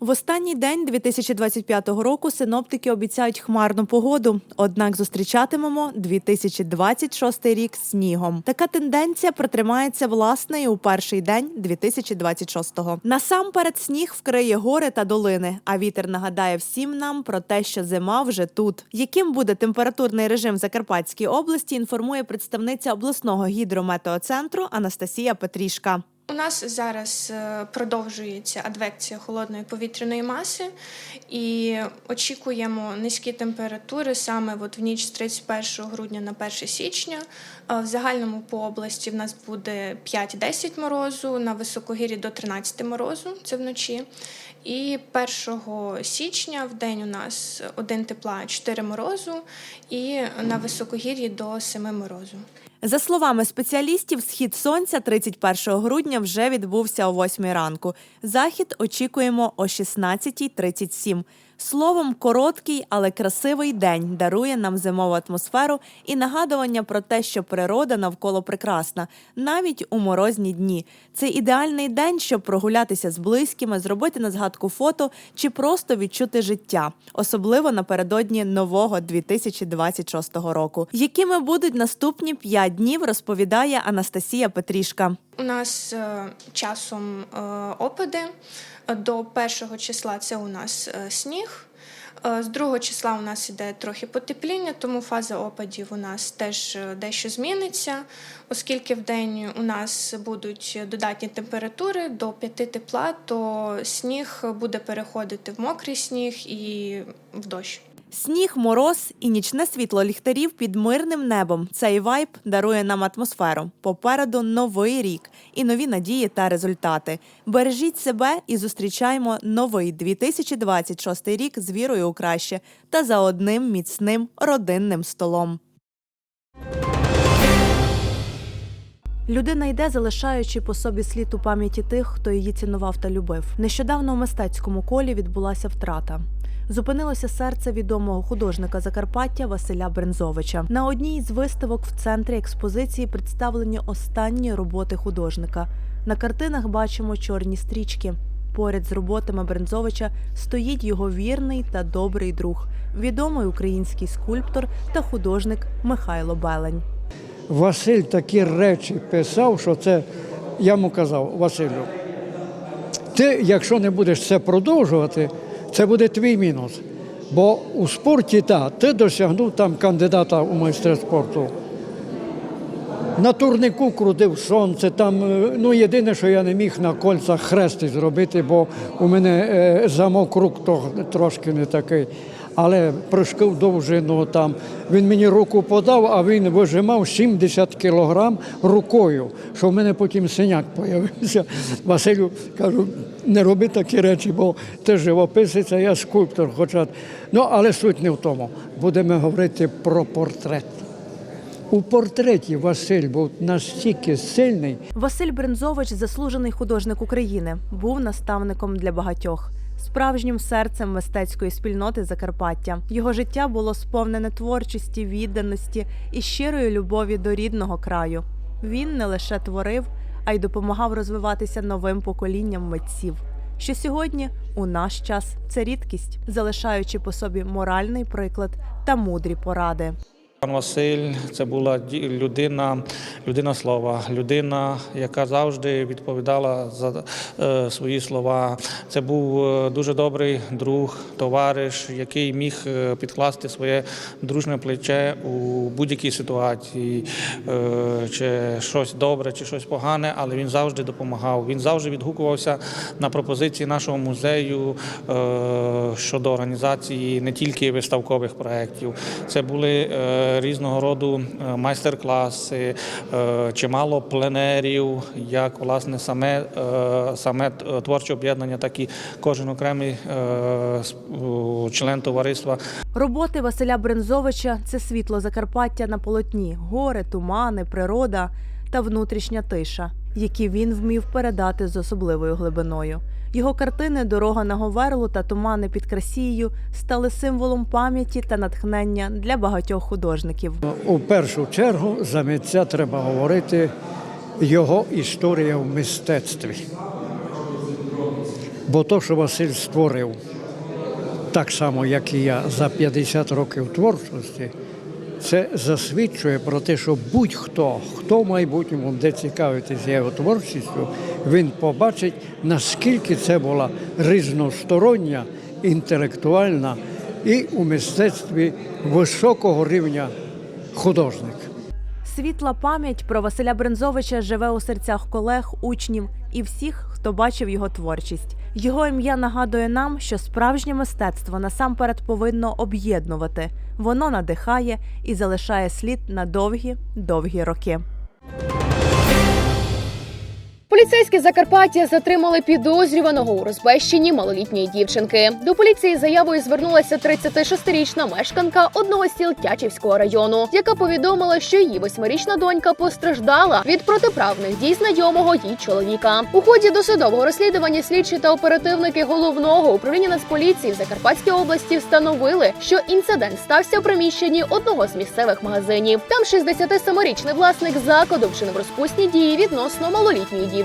В останній день 2025 року синоптики обіцяють хмарну погоду. Однак зустрічатимемо 2026 рік снігом. Така тенденція протримається власне і у перший день 2026-го. Насамперед сніг вкриє гори та долини. А вітер нагадає всім нам про те, що зима вже тут. Яким буде температурний режим в Закарпатській області? Інформує представниця обласного гідрометеоцентру Анастасія Петрішка. У нас зараз е, продовжується адвекція холодної повітряної маси, і очікуємо низькі температури саме от в ніч з 31 грудня на 1 січня. Е, В загальному по області в нас буде 5-10 морозу, на високогір'ї до 13 морозу, це вночі. І 1 січня в день у нас 1 тепла, 4 морозу, і на високогір'ї до 7 морозу. За словами спеціалістів, схід сонця 31 грудня вже відбувся о 8 ранку. Захід очікуємо о 16.37. Словом, короткий, але красивий день дарує нам зимову атмосферу і нагадування про те, що природа навколо прекрасна, навіть у морозні дні. Це ідеальний день, щоб прогулятися з близькими, зробити на згадку фото чи просто відчути життя, особливо напередодні нового 2026 року. Якими будуть наступні п'ять днів, розповідає Анастасія Петрішка. У нас е, часом е, опади. До першого числа це у нас е, сніг. З другого числа у нас іде трохи потепління, тому фаза опадів у нас теж дещо зміниться, оскільки в день у нас будуть додатні температури до 5 тепла, то сніг буде переходити в мокрий сніг і в дощ. Сніг, мороз і нічне світло ліхтарів під мирним небом. Цей вайб дарує нам атмосферу. Попереду новий рік і нові надії та результати. Бережіть себе і зустрічаємо новий 2026 рік з вірою у краще та за одним міцним родинним столом. Людина йде, залишаючи по собі слід у пам'яті тих, хто її цінував та любив. Нещодавно у мистецькому колі відбулася втрата. Зупинилося серце відомого художника Закарпаття Василя Брензовича. На одній з виставок в центрі експозиції представлені останні роботи художника. На картинах бачимо чорні стрічки. Поряд з роботами Брензовича стоїть його вірний та добрий друг, відомий український скульптор та художник Михайло Белень. Василь такі речі писав, що це я йому казав, Василю, ти, якщо не будеш це продовжувати, це буде твій мінус. Бо у спорті так, ти досягнув там кандидата у майстри спорту. На турнику крутив сонце, там, е, ну єдине, що я не міг на кольцах хрести зробити, бо у мене е, замок рук трошки не такий. Але прыжки в довжину там. Він мені руку подав, а він вижимав 70 кілограм рукою, що в мене потім синяк з'явився. Василю кажу, не роби такі речі, бо ти живописець, а я скульптор. Хоча... Ну, але суть не в тому. Будемо говорити про портрет. У портреті Василь був настільки сильний, Василь Брензович, заслужений художник України, був наставником для багатьох. Справжнім серцем мистецької спільноти Закарпаття його життя було сповнене творчості, відданості і щирої любові до рідного краю. Він не лише творив, а й допомагав розвиватися новим поколінням митців. Що сьогодні у наш час це рідкість, залишаючи по собі моральний приклад та мудрі поради. Пан Василь це була людина, людина слова, людина, яка завжди відповідала за е, свої слова. Це був е, дуже добрий друг, товариш, який міг е, підкласти своє дружне плече у будь-якій ситуації, е, чи щось добре, чи щось погане, але він завжди допомагав. Він завжди відгукувався на пропозиції нашого музею е, щодо організації не тільки виставкових проєктів. Це були е, різного роду е, майстер-класи, е, чимало пленерів, як власне саме, е, саме творче об'єднання, так і кожен окремий член товариства Роботи Василя Брензовича це світло Закарпаття на полотні, гори, тумани, природа та внутрішня тиша, які він вмів передати з особливою глибиною. Його картини Дорога на Говерлу та Тумани під Красією стали символом пам'яті та натхнення для багатьох художників. у першу чергу за митця треба говорити його історія в мистецтві. Бо то, що Василь створив, так само, як і я, за 50 років творчості, це засвідчує про те, що будь-хто, хто в майбутньому буде цікавитися його творчістю, він побачить, наскільки це була різностороння, інтелектуальна і у мистецтві високого рівня художник. Світла пам'ять про Василя Брензовича живе у серцях колег, учнів і всіх, хто бачив його творчість. Його ім'я нагадує нам, що справжнє мистецтво насамперед повинно об'єднувати. Воно надихає і залишає слід на довгі, довгі роки. Поліцейські Закарпаття затримали підозрюваного у розбещенні малолітньої дівчинки. До поліції заявою звернулася 36-річна мешканка одного з сіл Тячівського району, яка повідомила, що її восьмирічна донька постраждала від протиправних дій знайомого їй чоловіка. У ході досудового розслідування слідчі та оперативники головного управління Нацполіції в Закарпатській області встановили, що інцидент стався в приміщенні одного з місцевих магазинів. Там 67-річний власник закладу вчинив розпусні дії відносно малолітньої дівчинки.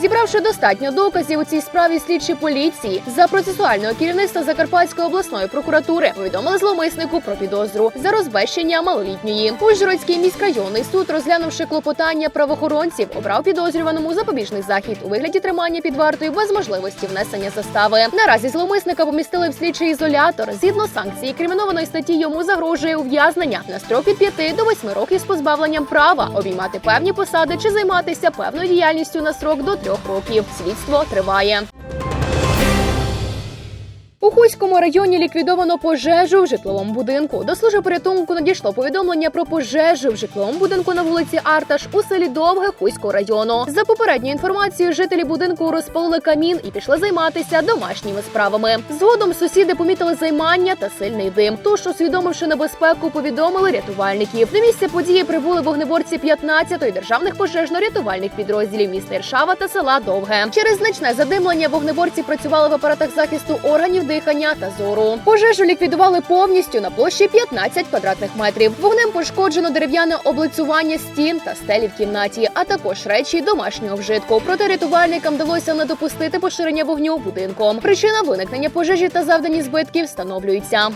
Зібравши достатньо доказів у цій справі, слідчі поліції за процесуального керівництва Закарпатської обласної прокуратури повідомили зловмиснику про підозру за розбещення малолітньої. Ужгородський міськрайонний суд, розглянувши клопотання правоохоронців, обрав підозрюваному запобіжний захід у вигляді тримання під вартою без можливості внесення застави. Наразі зловмисника помістили в слідчий ізолятор. Згідно санкції кримінованої статті йому загрожує ув'язнення на строк від 5 до 8 років з позбавленням права обіймати певні посади чи займатися певною діяльністю на строк до трьох років. Слідство триває. У Хуському районі ліквідовано пожежу в житловому будинку. До служби порятунку надійшло повідомлення про пожежу в житловому будинку на вулиці Арташ у селі Довге Хуського району. За попередньою інформацією, жителі будинку розпалили камін і пішли займатися домашніми справами. Згодом сусіди помітили займання та сильний дим. Тож, усвідомивши небезпеку, повідомили рятувальників. На місце події прибули вогнеборці 15-ї державних пожежно-рятувальних підрозділів міста Іршава та села Довге. Через значне задимлення вогнеборці працювали в апаратах захисту органів дихання та зору. Пожежу ліквідували повністю на площі 15 квадратних метрів. Вогнем пошкоджено дерев'яне облицювання стін та стелі в кімнаті, а також речі домашнього вжитку. Проте рятувальникам вдалося не допустити поширення вогню будинком. Причина виникнення пожежі та завдані збитків встановлюється.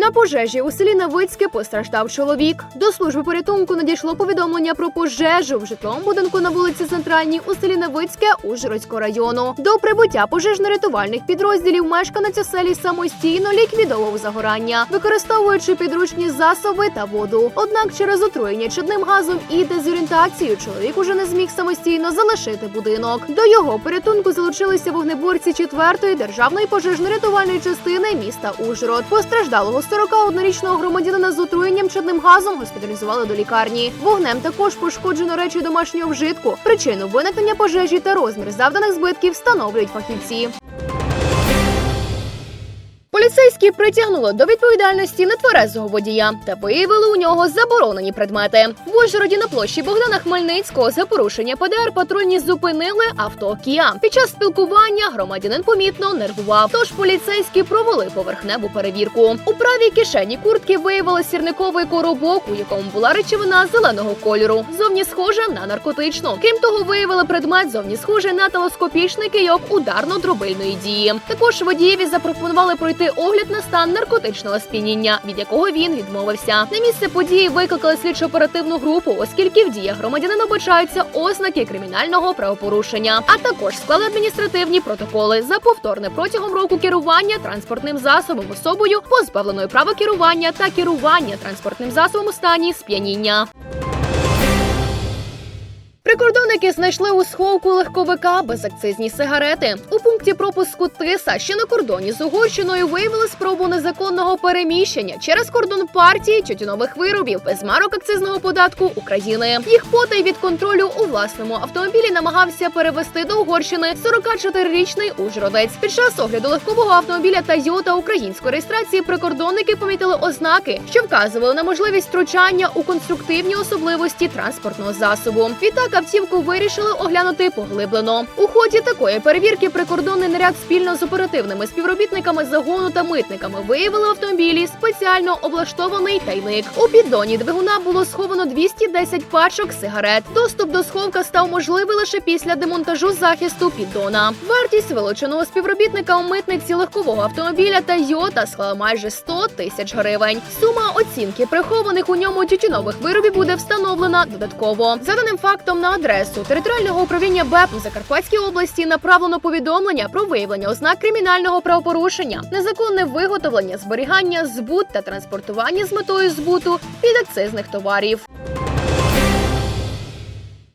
На пожежі у селі Новицьке постраждав чоловік. До служби порятунку надійшло повідомлення про пожежу в житловому будинку на вулиці Центральній у селі Новицьке Ужгородського району. До прибуття пожежно-рятувальних підрозділів мешканець у селі самостійно ліквідовував загорання, використовуючи підручні засоби та воду. Однак через отруєння чадним газом і дезорієнтацію чоловік уже не зміг самостійно залишити будинок. До його порятунку залучилися вогнеборці 4-ї державної пожежно-рятувальної частини міста Ужгород. Постраждалого 41-річного громадянина з отруєнням чадним газом госпіталізували до лікарні. Вогнем також пошкоджено речі домашнього вжитку. Причину виникнення пожежі та розмір завданих збитків встановлюють фахівці. Поліцейські притягнули до відповідальності нетверезого водія та виявили у нього заборонені предмети. В Ужгороді на площі Богдана Хмельницького за порушення ПДР патрульні зупинили авто Кія. Під час спілкування громадянин помітно нервував. Тож поліцейські провели поверхневу перевірку. У правій кишені куртки виявили сірниковий коробок, у якому була речовина зеленого кольору. Зовні схожа на наркотичну. Крім того, виявили предмет зовні схожий на телескопічний кийок ударно-дробильної дії. Також водієві запропонували пройти огляд на стан наркотичного сп'яніння, від якого він відмовився. На місце події викликали слідчо-оперативну групу, оскільки в діях громадянина бачаються ознаки кримінального правопорушення, а також склали адміністративні протоколи за повторне протягом року керування транспортним засобом особою, позбавленою права керування та керування транспортним засобом у стані сп'яніння. Прикордонники знайшли у сховку легковика безакцизні сигарети. У пункті пропуску Тиса, що на кордоні з Угорщиною, виявили спробу незаконного переміщення через кордон партії тютюнових виробів без марок акцизного податку України. Їх потай від контролю у власному автомобілі намагався перевести до Угорщини 44-річний ужгородець. Під час огляду легкового автомобіля Тойота української реєстрації прикордонники помітили ознаки, що вказували на можливість втручання у конструктивні особливості транспортного засобу. Відтак автівку вирішили оглянути поглиблено. У ході такої перевірки прикордонний наряд спільно з оперативними співробітниками загону та митниками виявили в автомобілі спеціально облаштований тайник. У піддоні двигуна було сховано 210 пачок сигарет. Доступ до сховка став можливий лише після демонтажу захисту піддона. Вартість вилученого співробітника у митниці легкового автомобіля Тойота склала майже 100 тисяч гривень. Сума оцінки прихованих у ньому тютюнових виробів буде встановлена додатково. За даним фактом на адресу територіального управління БЕП у Закарпатській області направлено повідомлення про виявлення ознак кримінального правопорушення, незаконне виготовлення, зберігання, збут та транспортування з метою збуту підакцизних товарів.